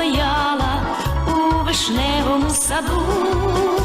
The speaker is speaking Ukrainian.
стояла у вишневому саду.